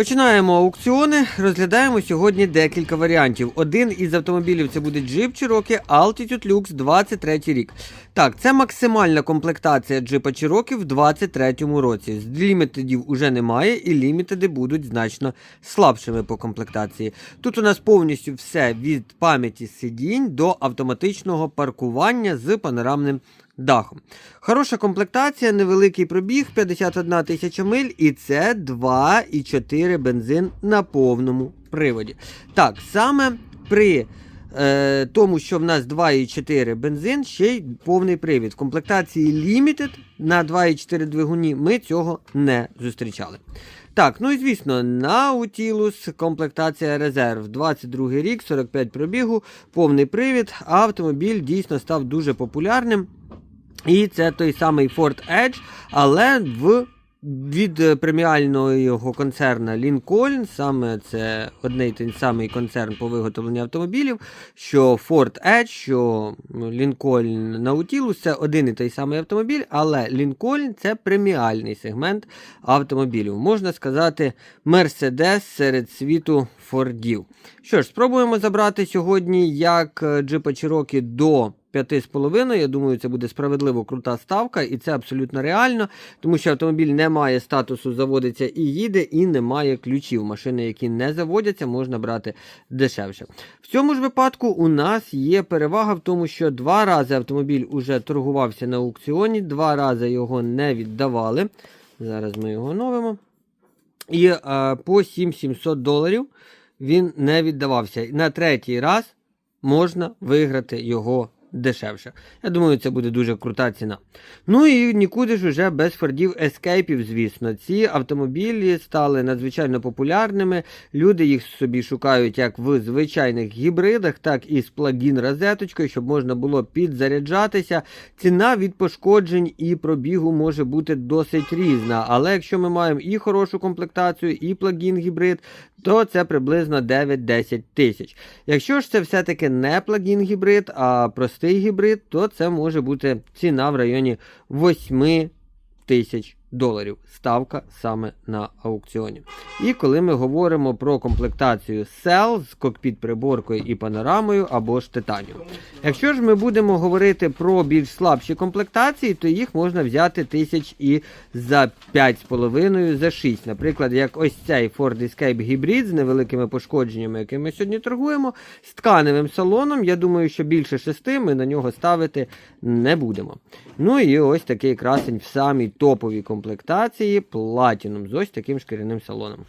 Починаємо аукціони. Розглядаємо сьогодні декілька варіантів. Один із автомобілів це буде Jeep Cherokee Altitude Lux 23 рік. Так, це максимальна комплектація джипа Cherokee в 23 році. З лімітедів уже немає, і лімітеди будуть значно слабшими по комплектації. Тут у нас повністю все від пам'яті сидінь до автоматичного паркування з панорамним дахом. Хороша комплектація, невеликий пробіг, 51 тисяча миль, і це 2,4 бензин на повному приводі. Так, саме при е, тому, що в нас 2,4 бензин, ще й повний привід. В комплектації Limited на 2,4 двигуні ми цього не зустрічали. Так, ну і звісно, Nautilus, комплектація резерв. 22 рік, 45 пробігу, повний привід. Автомобіль дійсно став дуже популярним. І це той самий Ford Edge, але в від е, преміального його концерна Lincoln, саме це одне й той самий концерн по виготовленню автомобілів, що Ford Edge, що Lincoln Nautilus це один і той самий автомобіль, але Lincoln це преміальний сегмент автомобілів. Можна сказати, Mercedes серед світу Фордів. Що ж, спробуємо забрати сьогодні як е, джипа Cherokee до 5,5. Я думаю, це буде справедливо крута ставка, і це абсолютно реально, тому що автомобіль не має статусу заводиться і їде, і не має ключів. Машини, які не заводяться, можна брати дешевше. В цьому ж випадку у нас є перевага в тому, що два рази автомобіль уже торгувався на аукціоні, два рази його не віддавали. Зараз ми його оновимо. І е, по 7700 доларів він не віддавався. На третій раз можна виграти його дешевше. Я думаю, це буде дуже крута ціна. Ну і нікуди ж уже без фордів ескейпів, звісно. Ці автомобілі стали надзвичайно популярними. Люди їх собі шукають як в звичайних гібридах, так і з плагін розеточкою, щоб можна було підзаряджатися. Ціна від пошкоджень і пробігу може бути досить різна. Але якщо ми маємо і хорошу комплектацію, і плагін гібрид, то це приблизно 9-10 тисяч. Якщо ж це все-таки не плагін гібрид, а простий гібрид, то це може бути ціна в районі 8 тисяч доларів. Ставка саме на аукціоні. І коли ми говоримо про комплектацію Cell з кокпіт-приборкою і панорамою або ж титаніум. Якщо ж ми будемо говорити про більш слабші комплектації, то їх можна взяти тисяч і за 5,5, за 6. Наприклад, як ось цей Ford Escape Hybrid з невеликими пошкодженнями, якими ми сьогодні торгуємо, з тканевим салоном. Я думаю, що більше 6 ми на нього ставити не будемо. Ну і ось такий красень в самій топовій комплектації Platinum з ось таким шкіряним салоном.